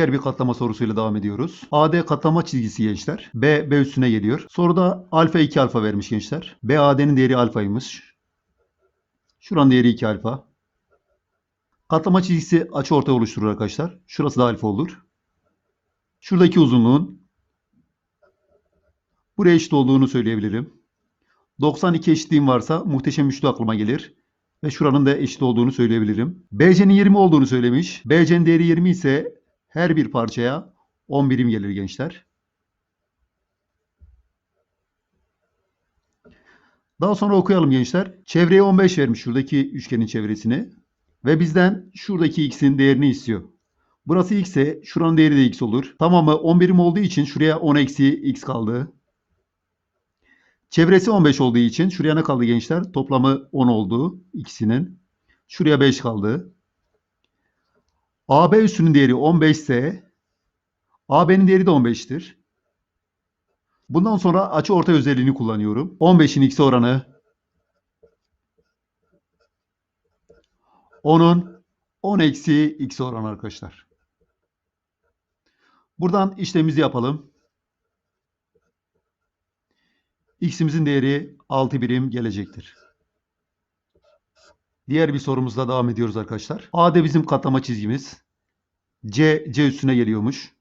Diğer bir katlama sorusuyla devam ediyoruz. AD katlama çizgisi gençler. B, B üstüne geliyor. Soruda alfa 2 alfa vermiş gençler. B, AD'nin değeri alfaymış. Şuranın değeri 2 alfa. Katlama çizgisi açı ortay oluşturur arkadaşlar. Şurası da alfa olur. Şuradaki uzunluğun buraya eşit olduğunu söyleyebilirim. 92 eşitliğim varsa muhteşem üçlü aklıma gelir. Ve şuranın da eşit olduğunu söyleyebilirim. BC'nin 20 olduğunu söylemiş. BC'nin değeri 20 ise her bir parçaya 10 birim gelir gençler. Daha sonra okuyalım gençler. Çevreye 15 vermiş şuradaki üçgenin çevresini. Ve bizden şuradaki x'in değerini istiyor. Burası x ise şuranın değeri de x olur. Tamamı 10 birim olduğu için şuraya 10 eksi x kaldı. Çevresi 15 olduğu için şuraya ne kaldı gençler? Toplamı 10 oldu ikisinin. Şuraya 5 kaldı. AB üssünün değeri 15 ise AB'nin değeri de 15'tir. Bundan sonra açı ortay özelliğini kullanıyorum. 15'in x oranı 10'un 10 eksi x oranı arkadaşlar. Buradan işlemimizi yapalım. X'imizin değeri 6 birim gelecektir. Diğer bir sorumuzla devam ediyoruz arkadaşlar. AD bizim katlama çizgimiz. C, C üstüne geliyormuş.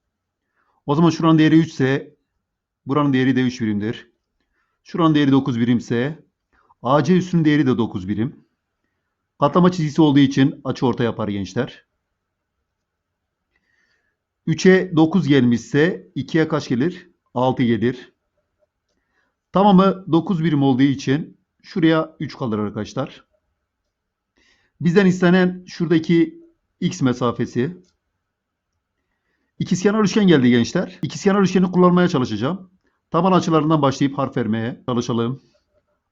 O zaman şuranın değeri 3 ise buranın değeri de 3 birimdir. Şuranın değeri 9 birimse AC üstünün değeri de 9 birim. Katlama çizgisi olduğu için açı orta yapar gençler. 3'e 9 gelmişse 2'ye kaç gelir? 6 gelir. Tamamı 9 birim olduğu için şuraya 3 kalır arkadaşlar. Bizden istenen şuradaki x mesafesi. İkizkenar üçgen geldi gençler. İkizkenar üçgeni kullanmaya çalışacağım. Taban açılarından başlayıp harf vermeye çalışalım.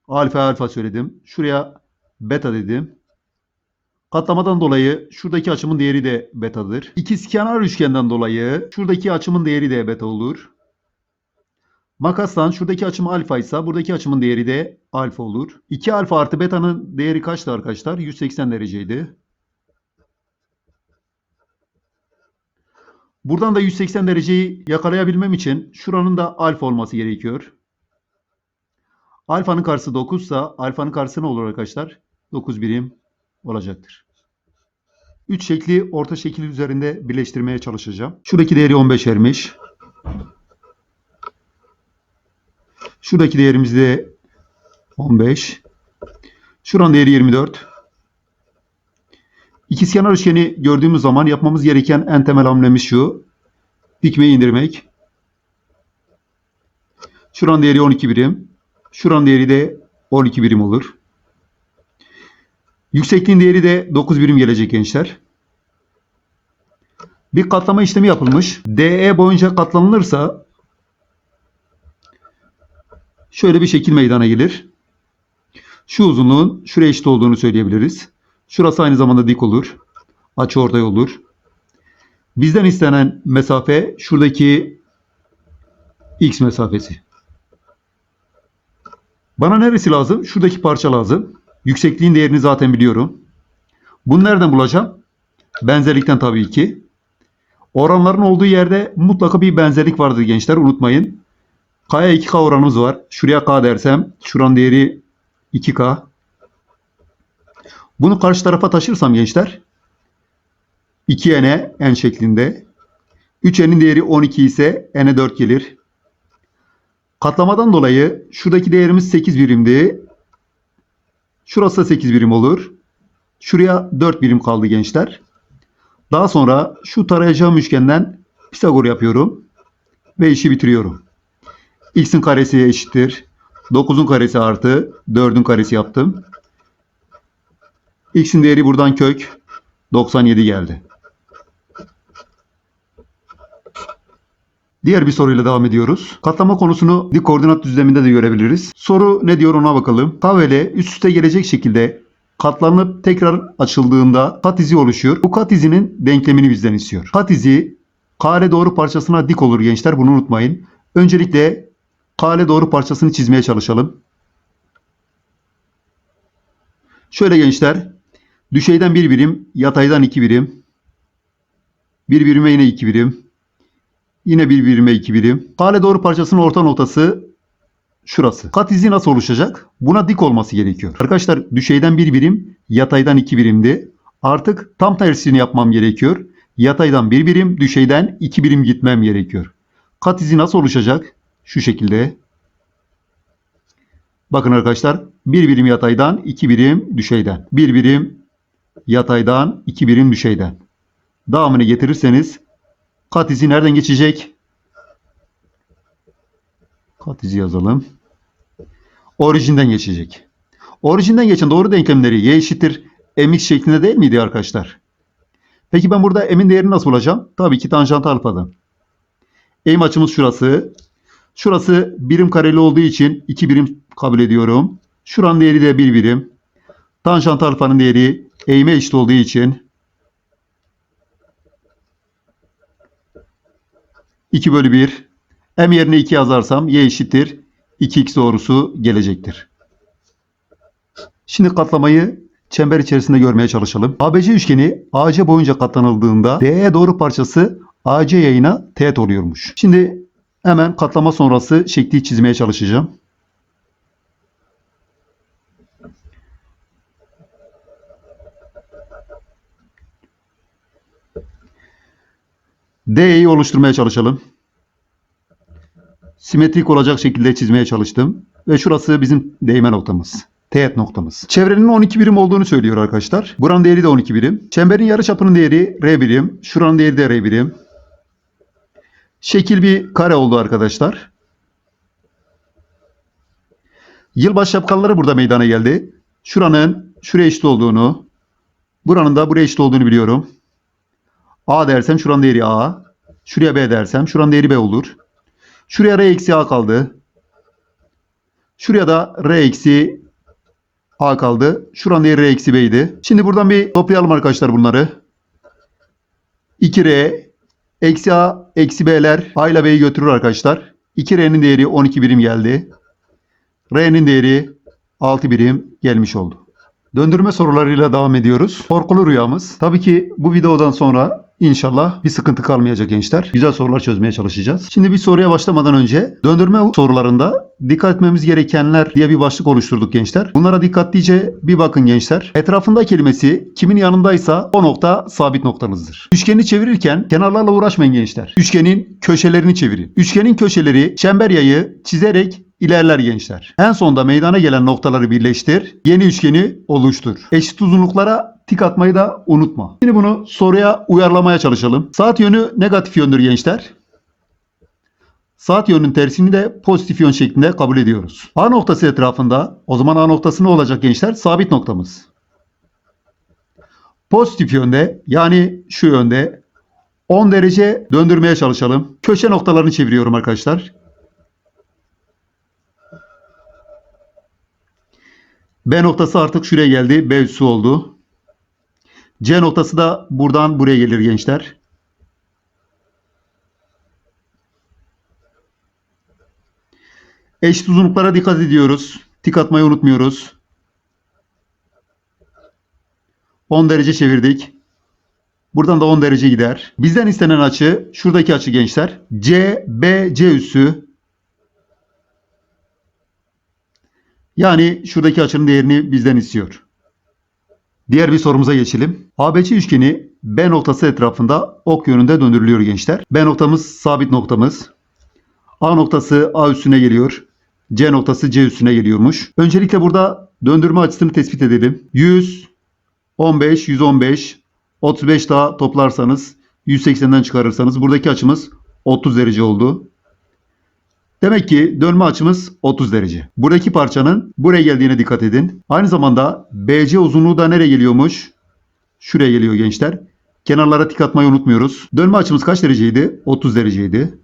Alfa alfa söyledim. Şuraya beta dedim. Katlamadan dolayı şuradaki açımın değeri de betadır. İkizkenar üçgenden dolayı şuradaki açımın değeri de beta olur. Makastan şuradaki açım alfa ise buradaki açımın değeri de alfa olur. 2 alfa artı beta'nın değeri kaçtı arkadaşlar? 180 dereceydi. Buradan da 180 dereceyi yakalayabilmem için şuranın da alfa olması gerekiyor. Alfanın karşısı 9 ise alfanın karşısı ne olur arkadaşlar? 9 birim olacaktır. 3 şekli orta şekil üzerinde birleştirmeye çalışacağım. Şuradaki değeri 15 vermiş. Şuradaki değerimiz de 15. Şuranın değeri 24. İkizkenar üçgeni gördüğümüz zaman yapmamız gereken en temel hamlemiz şu. Dikmeyi indirmek. Şuranın değeri 12 birim. Şuranın değeri de 12 birim olur. Yüksekliğin değeri de 9 birim gelecek gençler. Bir katlama işlemi yapılmış. DE boyunca katlanılırsa şöyle bir şekil meydana gelir. Şu uzunluğun şuraya eşit olduğunu söyleyebiliriz. Şurası aynı zamanda dik olur. Açı ortay olur. Bizden istenen mesafe şuradaki x mesafesi. Bana neresi lazım? Şuradaki parça lazım. Yüksekliğin değerini zaten biliyorum. Bunu nereden bulacağım? Benzerlikten tabii ki. Oranların olduğu yerde mutlaka bir benzerlik vardır gençler. Unutmayın. K'ya 2K oranımız var. Şuraya K dersem şuranın değeri 2K. Bunu karşı tarafa taşırsam gençler 2n n şeklinde 3n'in değeri 12 ise n'e 4 gelir. Katlamadan dolayı şuradaki değerimiz 8 birimdi. Şurası da 8 birim olur. Şuraya 4 birim kaldı gençler. Daha sonra şu tarayacağım üçgenden Pisagor yapıyorum. Ve işi bitiriyorum. X'in karesi eşittir. 9'un karesi artı 4'ün karesi yaptım. X'in değeri buradan kök 97 geldi. Diğer bir soruyla devam ediyoruz. Katlama konusunu dik koordinat düzleminde de görebiliriz. Soru ne diyor ona bakalım. K ve L üst üste gelecek şekilde katlanıp tekrar açıldığında kat izi oluşuyor. Bu kat izinin denklemini bizden istiyor. Kat izi kare doğru parçasına dik olur gençler bunu unutmayın. Öncelikle kare doğru parçasını çizmeye çalışalım. Şöyle gençler düşeyden bir birim, yataydan iki birim. Bir birime yine iki birim. Yine bir birime iki birim. Hale doğru parçasının orta noktası şurası. Kat izi nasıl oluşacak? Buna dik olması gerekiyor. Arkadaşlar düşeyden bir birim, yataydan iki birimdi. Artık tam tersini yapmam gerekiyor. Yataydan bir birim, düşeyden iki birim gitmem gerekiyor. Kat izi nasıl oluşacak? Şu şekilde. Bakın arkadaşlar bir birim yataydan iki birim düşeyden. Bir birim yataydan iki birim düşeyden. Devamını getirirseniz kat izi nereden geçecek? Kat izi yazalım. Orijinden geçecek. Orijinden geçen doğru denklemleri y eşittir mx şeklinde değil miydi arkadaşlar? Peki ben burada m'in değerini nasıl bulacağım? Tabii ki tanjant alfadan. M açımız şurası. Şurası birim kareli olduğu için 2 birim kabul ediyorum. Şuranın değeri de 1 birim. Tanjant alfanın değeri eğime eşit olduğu için 2 bölü 1. M yerine 2 yazarsam y eşittir. 2x doğrusu gelecektir. Şimdi katlamayı çember içerisinde görmeye çalışalım. ABC üçgeni AC boyunca katlanıldığında DE doğru parçası AC yayına teğet oluyormuş. Şimdi hemen katlama sonrası şekli çizmeye çalışacağım. D'yi oluşturmaya çalışalım. Simetrik olacak şekilde çizmeye çalıştım. Ve şurası bizim değme noktamız. Teğet noktamız. Çevrenin 12 birim olduğunu söylüyor arkadaşlar. Buranın değeri de 12 birim. Çemberin yarıçapının değeri R birim. Şuranın değeri de R birim. Şekil bir kare oldu arkadaşlar. Yılbaşı şapkaları burada meydana geldi. Şuranın şuraya eşit olduğunu, buranın da buraya eşit olduğunu biliyorum. A dersem şuranın değeri A. Şuraya B dersem şuranın değeri B olur. Şuraya R eksi A kaldı. Şuraya da R eksi A kaldı. Şuranın değeri R eksi B'ydi. Şimdi buradan bir toplayalım arkadaşlar bunları. 2R eksi A eksi B'ler A ile B'yi götürür arkadaşlar. 2R'nin değeri 12 birim geldi. R'nin değeri 6 birim gelmiş oldu. Döndürme sorularıyla devam ediyoruz. Korkulu rüyamız. Tabii ki bu videodan sonra inşallah bir sıkıntı kalmayacak gençler. Güzel sorular çözmeye çalışacağız. Şimdi bir soruya başlamadan önce döndürme sorularında dikkat etmemiz gerekenler diye bir başlık oluşturduk gençler. Bunlara dikkatlice bir bakın gençler. Etrafında kelimesi kimin yanındaysa o nokta sabit noktanızdır. Üçgeni çevirirken kenarlarla uğraşmayın gençler. Üçgenin köşelerini çevirin. Üçgenin köşeleri çember yayı çizerek ilerler gençler. En sonda meydana gelen noktaları birleştir. Yeni üçgeni oluştur. Eşit uzunluklara tik atmayı da unutma. Şimdi bunu soruya uyarlamaya çalışalım. Saat yönü negatif yöndür gençler. Saat yönünün tersini de pozitif yön şeklinde kabul ediyoruz. A noktası etrafında o zaman A noktası ne olacak gençler? Sabit noktamız. Pozitif yönde yani şu yönde 10 derece döndürmeye çalışalım. Köşe noktalarını çeviriyorum arkadaşlar. B noktası artık şuraya geldi. B üssü oldu. C noktası da buradan buraya gelir gençler. Eşit uzunluklara dikkat ediyoruz. Tik atmayı unutmuyoruz. 10 derece çevirdik. Buradan da 10 derece gider. Bizden istenen açı şuradaki açı gençler. C, B, C üssü. Yani şuradaki açının değerini bizden istiyor. Diğer bir sorumuza geçelim. ABC üçgeni B noktası etrafında ok yönünde döndürülüyor gençler. B noktamız sabit noktamız. A noktası A üstüne geliyor. C noktası C üstüne geliyormuş. Öncelikle burada döndürme açısını tespit edelim. 100, 15, 115, 35 daha toplarsanız 180'den çıkarırsanız buradaki açımız 30 derece oldu. Demek ki dönme açımız 30 derece. Buradaki parçanın buraya geldiğine dikkat edin. Aynı zamanda BC uzunluğu da nereye geliyormuş? Şuraya geliyor gençler. Kenarlara tik atmayı unutmuyoruz. Dönme açımız kaç dereceydi? 30 dereceydi.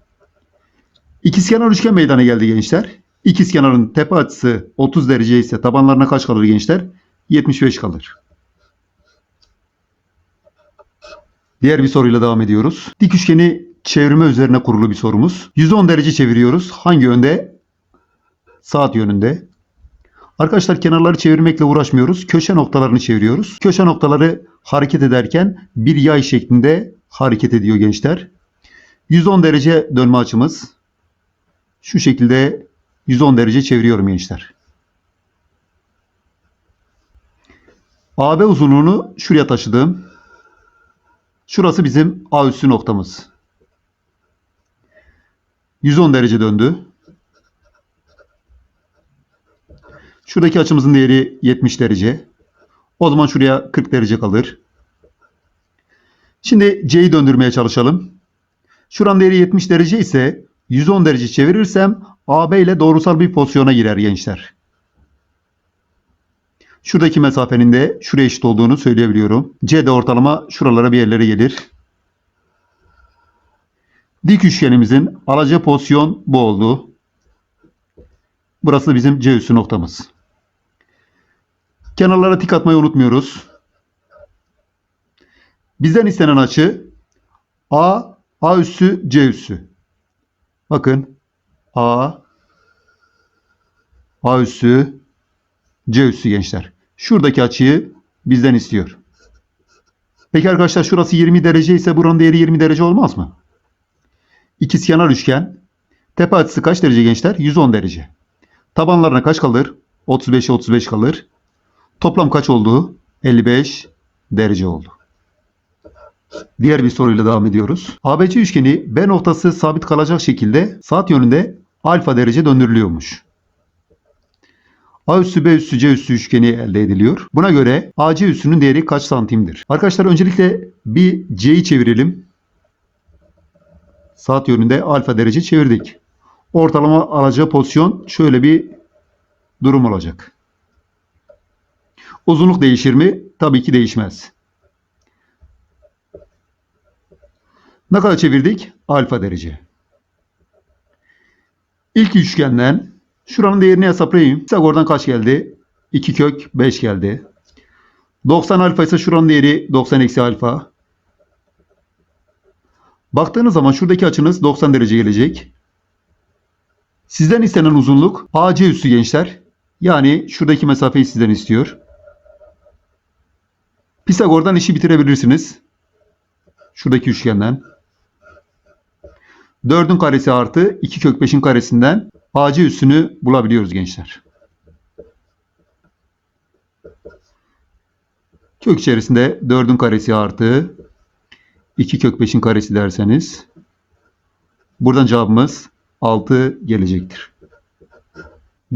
İkizkenar üçgen meydana geldi gençler. İkizkenarın tepe açısı 30 derece ise tabanlarına kaç kalır gençler? 75 kalır. Diğer bir soruyla devam ediyoruz. Dik üçgeni çevirme üzerine kurulu bir sorumuz. 110 derece çeviriyoruz. Hangi yönde? Saat yönünde. Arkadaşlar kenarları çevirmekle uğraşmıyoruz. Köşe noktalarını çeviriyoruz. Köşe noktaları hareket ederken bir yay şeklinde hareket ediyor gençler. 110 derece dönme açımız. Şu şekilde 110 derece çeviriyorum gençler. AB uzunluğunu şuraya taşıdım. Şurası bizim A üssü noktamız. 110 derece döndü. Şuradaki açımızın değeri 70 derece. O zaman şuraya 40 derece kalır. Şimdi C'yi döndürmeye çalışalım. Şuranın değeri 70 derece ise 110 derece çevirirsem AB ile doğrusal bir pozisyona girer gençler. Şuradaki mesafenin de şuraya eşit olduğunu söyleyebiliyorum. C de ortalama şuralara bir yerlere gelir. Dik üçgenimizin alacağı pozisyon bu oldu. Burası bizim C üssü noktamız. Kenarlara tik atmayı unutmuyoruz. Bizden istenen açı A, A üssü, C üssü. Bakın A, A üssü, C üssü gençler. Şuradaki açıyı bizden istiyor. Peki arkadaşlar şurası 20 derece ise buranın değeri 20 derece olmaz mı? İkizkenar üçgen. Tepe açısı kaç derece gençler? 110 derece. Tabanlarına kaç kalır? 35'e 35 kalır. Toplam kaç oldu? 55 derece oldu. Diğer bir soruyla devam ediyoruz. ABC üçgeni B noktası sabit kalacak şekilde saat yönünde alfa derece döndürülüyormuş. A üssü B üssü C üssü üçgeni elde ediliyor. Buna göre AC üssünün değeri kaç santimdir? Arkadaşlar öncelikle bir C'yi çevirelim. Saat yönünde alfa derece çevirdik. Ortalama alacağı pozisyon şöyle bir durum olacak. Uzunluk değişir mi? Tabii ki değişmez. Ne kadar çevirdik? Alfa derece. İlk üçgenden şuranın değerini hesaplayayım. Pisagor'dan kaç geldi? 2 kök 5 geldi. 90 alfa ise şuranın değeri 90 eksi alfa. Baktığınız zaman şuradaki açınız 90 derece gelecek. Sizden istenen uzunluk AC üssü gençler. Yani şuradaki mesafeyi sizden istiyor. Pisagor'dan işi bitirebilirsiniz. Şuradaki üçgenden. 4'ün karesi artı 2 kök 5'in karesinden AC üssünü bulabiliyoruz gençler. Kök içerisinde 4'ün karesi artı 2 kök 5'in karesi derseniz buradan cevabımız 6 gelecektir.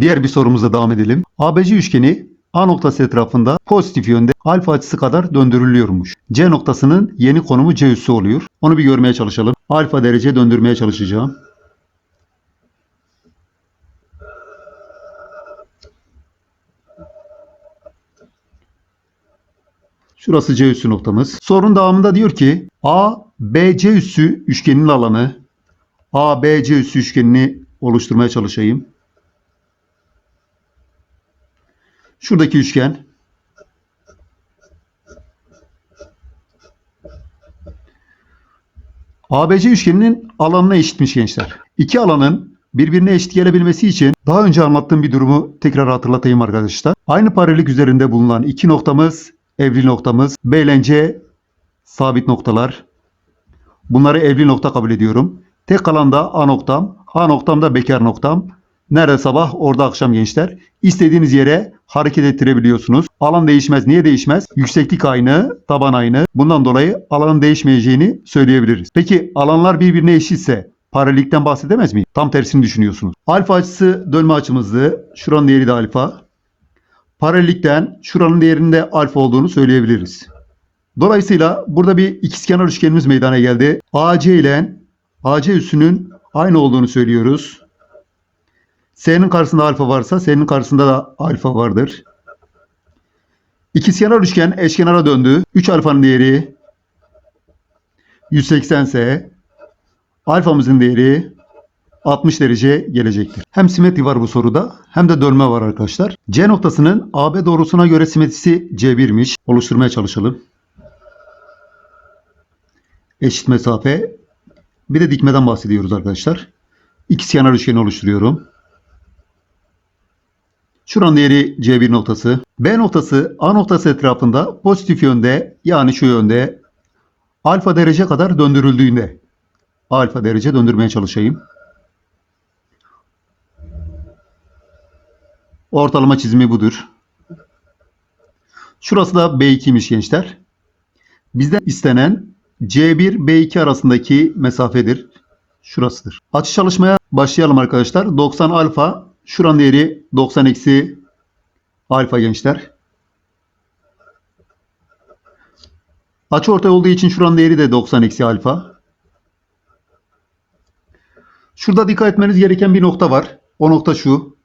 Diğer bir sorumuza devam edelim. ABC üçgeni A noktası etrafında pozitif yönde alfa açısı kadar döndürülüyormuş. C noktasının yeni konumu C üssü oluyor. Onu bir görmeye çalışalım. Alfa derece döndürmeye çalışacağım. Şurası C üssü noktamız. Sorun devamında diyor ki A, B, C üssü üçgeninin alanı A, B, C üssü üçgenini oluşturmaya çalışayım. Şuradaki üçgen ABC üçgeninin alanına eşitmiş gençler. İki alanın birbirine eşit gelebilmesi için daha önce anlattığım bir durumu tekrar hatırlatayım arkadaşlar. Aynı paralellik üzerinde bulunan iki noktamız evli noktamız. B sabit noktalar. Bunları evli nokta kabul ediyorum. Tek kalan da A noktam. A noktam da bekar noktam. Nerede sabah orada akşam gençler. İstediğiniz yere hareket ettirebiliyorsunuz. Alan değişmez. Niye değişmez? Yükseklik aynı, taban aynı. Bundan dolayı alanın değişmeyeceğini söyleyebiliriz. Peki alanlar birbirine eşitse paralellikten bahsedemez miyim? Tam tersini düşünüyorsunuz. Alfa açısı dönme açımızdı. Şuranın değeri de alfa. Paralellikten şuranın değerinde alfa olduğunu söyleyebiliriz. Dolayısıyla burada bir ikizkenar üçgenimiz meydana geldi. AC ile AC üssünün aynı olduğunu söylüyoruz. S'nin karşısında alfa varsa S'nin karşısında da alfa vardır. İkizkenar üçgen eşkenara döndü. 3 alfanın değeri 180 ise alfamızın değeri 60 derece gelecektir. Hem simetri var bu soruda hem de dönme var arkadaşlar. C noktasının AB doğrusuna göre simetrisi C1'miş. Oluşturmaya çalışalım. Eşit mesafe. Bir de dikmeden bahsediyoruz arkadaşlar. İkizkenar üçgeni oluşturuyorum. Şuranın değeri C1 noktası. B noktası A noktası etrafında pozitif yönde yani şu yönde alfa derece kadar döndürüldüğünde alfa derece döndürmeye çalışayım. Ortalama çizimi budur. Şurası da B2'ymiş gençler. Bizden istenen C1 B2 arasındaki mesafedir. Şurasıdır. Açı çalışmaya başlayalım arkadaşlar. 90 alfa. Şuranın değeri 90 eksi alfa gençler. Açı ortay olduğu için şuranın değeri de 90 eksi alfa. Şurada dikkat etmeniz gereken bir nokta var. O nokta şu.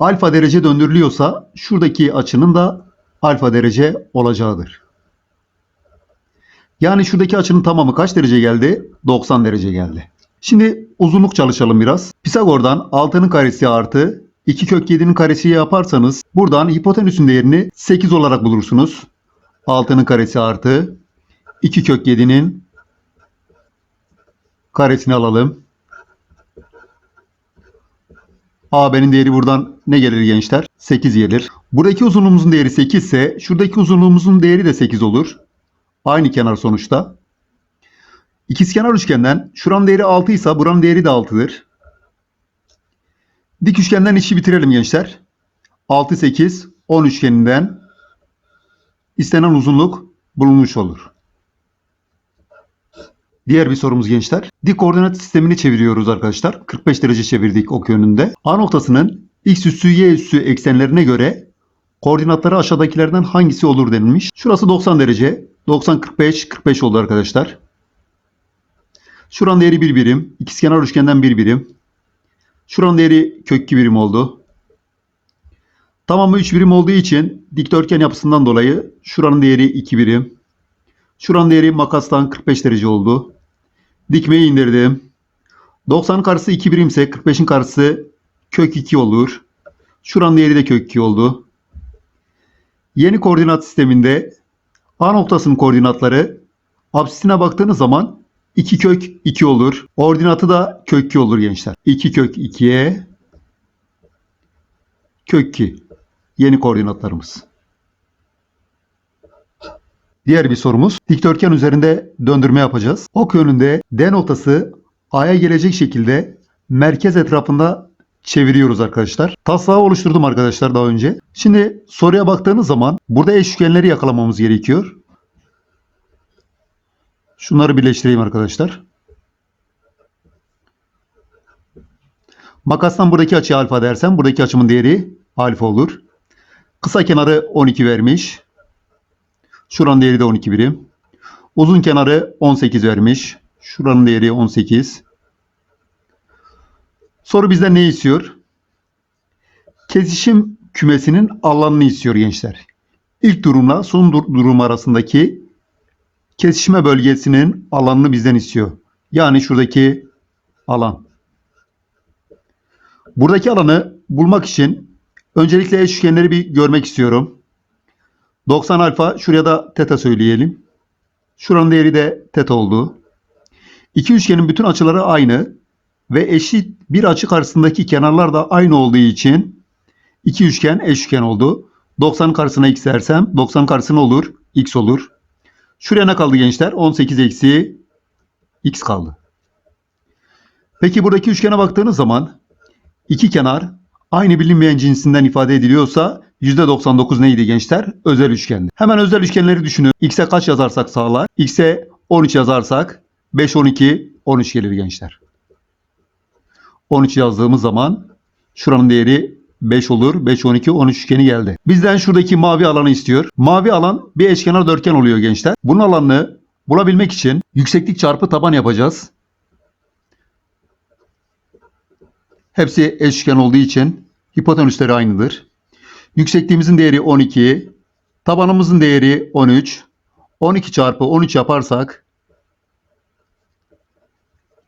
Alfa derece döndürülüyorsa şuradaki açının da alfa derece olacağıdır. Yani şuradaki açının tamamı kaç derece geldi? 90 derece geldi. Şimdi uzunluk çalışalım biraz. Pisagor'dan 6'nın karesi artı 2 kök 7'nin karesi yaparsanız buradan hipotenüsün değerini 8 olarak bulursunuz. 6'nın karesi artı 2 kök 7'nin karesini alalım. AB'nin değeri buradan ne gelir gençler? 8 gelir. Buradaki uzunluğumuzun değeri 8 ise şuradaki uzunluğumuzun değeri de 8 olur. Aynı kenar sonuçta. İkizkenar üçgenden şuranın değeri 6 ise buranın değeri de 6'dır. Dik üçgenden işi bitirelim gençler. 6 8 10 üçgeninden istenen uzunluk bulunmuş olur. Diğer bir sorumuz gençler. Dik koordinat sistemini çeviriyoruz arkadaşlar. 45 derece çevirdik ok yönünde. A noktasının x üssü y üssü eksenlerine göre koordinatları aşağıdakilerden hangisi olur denilmiş. Şurası 90 derece. 90 45 45 oldu arkadaşlar. Şuranın değeri 1 birim. İkizkenar üçgenden 1 birim. Şuranın değeri kök 2 birim oldu. Tamamı 3 birim olduğu için dikdörtgen yapısından dolayı şuranın değeri 2 birim. Şuranın değeri makastan 45 derece oldu. Dikmeyi indirdim. 90'ın karşısı 2 birimse 45'in karşısı kök 2 olur. Şuranın değeri de kök 2 oldu. Yeni koordinat sisteminde A noktasının koordinatları absisine baktığınız zaman 2 kök 2 olur. Ordinatı da kök 2 olur gençler. 2 kök 2'ye kök 2. Yeni koordinatlarımız. Diğer bir sorumuz. Dikdörtgen üzerinde döndürme yapacağız. Ok yönünde D noktası A'ya gelecek şekilde merkez etrafında çeviriyoruz arkadaşlar. Taslağı oluşturdum arkadaşlar daha önce. Şimdi soruya baktığınız zaman burada eş üçgenleri yakalamamız gerekiyor. Şunları birleştireyim arkadaşlar. Makastan buradaki açı alfa dersem buradaki açımın değeri alfa olur. Kısa kenarı 12 vermiş. Şuranın değeri de 12 birim. Uzun kenarı 18 vermiş. Şuranın değeri 18. Soru bizden ne istiyor? Kesişim kümesinin alanını istiyor gençler. İlk durumla son dur- durum arasındaki kesişme bölgesinin alanını bizden istiyor. Yani şuradaki alan. Buradaki alanı bulmak için öncelikle eş üçgenleri bir görmek istiyorum. 90 alfa şuraya da teta söyleyelim. Şuranın değeri de teta oldu. İki üçgenin bütün açıları aynı ve eşit bir açı karşısındaki kenarlar da aynı olduğu için iki üçgen eş üçgen oldu. 90 karşısına x dersem 90 karşısına olur x olur. Şuraya ne kaldı gençler? 18 eksi x kaldı. Peki buradaki üçgene baktığınız zaman iki kenar aynı bilinmeyen cinsinden ifade ediliyorsa %99 neydi gençler? Özel üçgendi. Hemen özel üçgenleri düşünün. X'e kaç yazarsak sağlar? X'e 13 yazarsak 5, 12, 13 gelir gençler. 13 yazdığımız zaman şuranın değeri 5 olur. 5, 12, 13 üçgeni geldi. Bizden şuradaki mavi alanı istiyor. Mavi alan bir eşkenar dörtgen oluyor gençler. Bunun alanını bulabilmek için yükseklik çarpı taban yapacağız. Hepsi eşkenar olduğu için hipotenüsleri aynıdır. Yüksekliğimizin değeri 12, tabanımızın değeri 13. 12 çarpı 13 yaparsak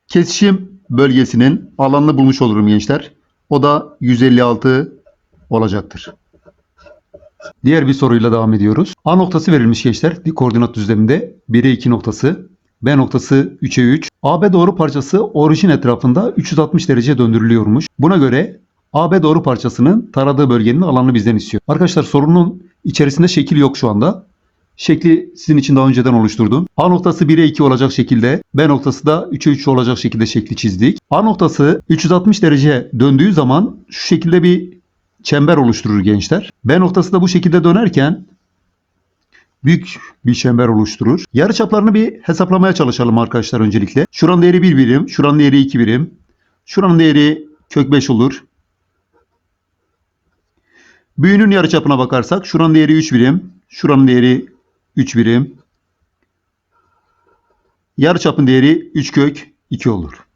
kesişim bölgesinin alanını bulmuş olurum gençler. O da 156 olacaktır. Diğer bir soruyla devam ediyoruz. A noktası verilmiş gençler. Dik koordinat düzleminde 1'e 2 noktası. B noktası 3'e 3. AB doğru parçası orijin etrafında 360 derece döndürülüyormuş. Buna göre AB doğru parçasının taradığı bölgenin alanını bizden istiyor. Arkadaşlar sorunun içerisinde şekil yok şu anda. Şekli sizin için daha önceden oluşturdum. A noktası 1'e 2 olacak şekilde, B noktası da 3'e 3 olacak şekilde şekli çizdik. A noktası 360 derece döndüğü zaman şu şekilde bir çember oluşturur gençler. B noktası da bu şekilde dönerken büyük bir çember oluşturur. Yarıçaplarını bir hesaplamaya çalışalım arkadaşlar öncelikle. Şuranın değeri 1 birim, şuranın değeri 2 birim. Şuranın değeri kök 5 olur. Büyünün yarıçapına bakarsak şuranın değeri 3 birim, şuranın değeri 3 birim. Yarıçapın değeri 3 kök 2 olur.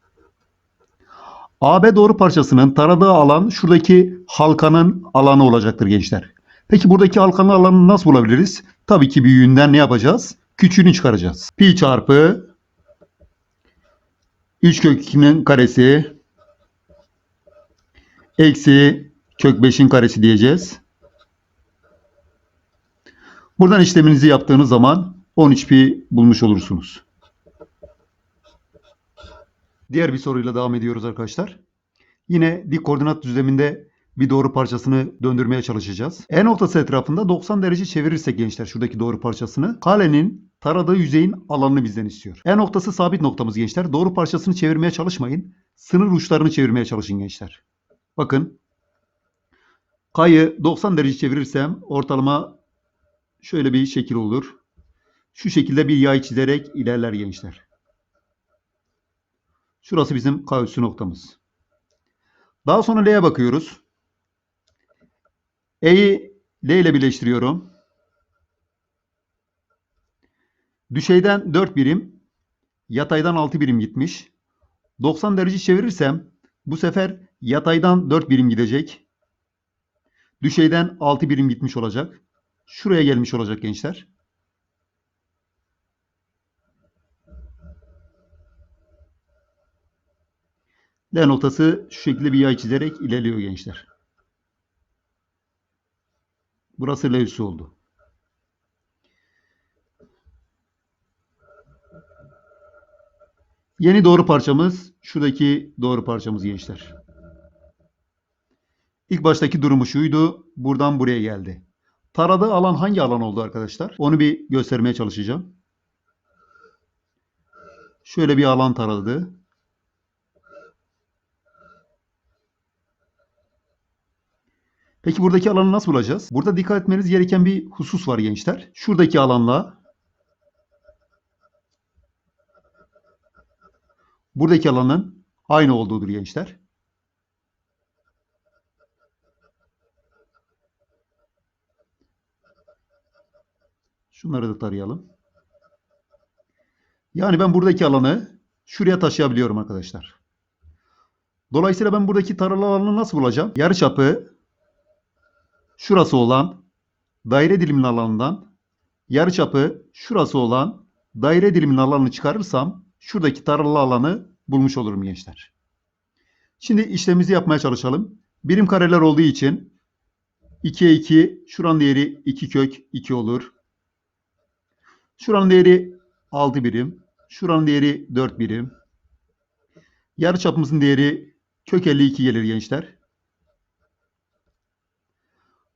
AB doğru parçasının taradığı alan şuradaki halkanın alanı olacaktır gençler. Peki buradaki halkanın alanını nasıl bulabiliriz? Tabii ki büyüğünden ne yapacağız? Küçüğünü çıkaracağız. Pi çarpı 3 kök 2'nin karesi eksi kök 5'in karesi diyeceğiz. Buradan işleminizi yaptığınız zaman 13 pi bulmuş olursunuz. Diğer bir soruyla devam ediyoruz arkadaşlar. Yine dik koordinat düzleminde bir doğru parçasını döndürmeye çalışacağız. E noktası etrafında 90 derece çevirirsek gençler şuradaki doğru parçasını kalenin taradığı yüzeyin alanını bizden istiyor. E noktası sabit noktamız gençler. Doğru parçasını çevirmeye çalışmayın. Sınır uçlarını çevirmeye çalışın gençler. Bakın. K'yı 90 derece çevirirsem ortalama şöyle bir şekil olur. Şu şekilde bir yay çizerek ilerler gençler. Şurası bizim K üssü noktamız. Daha sonra L'ye bakıyoruz. E'yi L ile birleştiriyorum. Düşeyden 4 birim, yataydan 6 birim gitmiş. 90 derece çevirirsem bu sefer yataydan 4 birim gidecek. Düşeyden 6 birim gitmiş olacak. Şuraya gelmiş olacak gençler. L noktası şu şekilde bir yay çizerek ilerliyor gençler. Burası L üssü oldu. Yeni doğru parçamız şuradaki doğru parçamız gençler. İlk baştaki durumu şuydu. Buradan buraya geldi. Taradığı alan hangi alan oldu arkadaşlar? Onu bir göstermeye çalışacağım. Şöyle bir alan taradı. Peki buradaki alanı nasıl bulacağız? Burada dikkat etmeniz gereken bir husus var gençler. Şuradaki alanla buradaki alanın aynı olduğudur gençler. Şunları da tarayalım. Yani ben buradaki alanı şuraya taşıyabiliyorum arkadaşlar. Dolayısıyla ben buradaki taralı alanı nasıl bulacağım? Yarıçapı şurası olan daire diliminin alanından yarıçapı şurası olan daire diliminin alanını çıkarırsam şuradaki taralı alanı bulmuş olurum gençler. Şimdi işlemimizi yapmaya çalışalım. Birim kareler olduğu için 2'ye 2 şuranın değeri 2 kök 2 olur. Şuranın değeri 6 birim. Şuranın değeri 4 birim. Yarıçapımızın değeri kök 52 gelir gençler.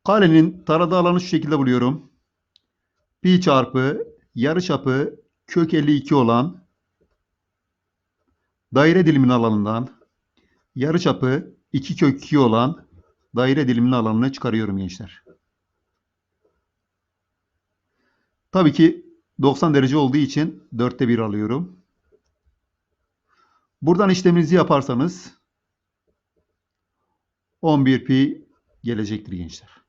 Kalenin taradığı alanı şu şekilde buluyorum. Pi çarpı yarıçapı kök 52 olan daire diliminin alanından yarıçapı 2 kök 2 olan daire diliminin alanını çıkarıyorum gençler. Tabii ki 90 derece olduğu için 4'te 1 alıyorum. Buradan işleminizi yaparsanız 11 pi gelecektir gençler.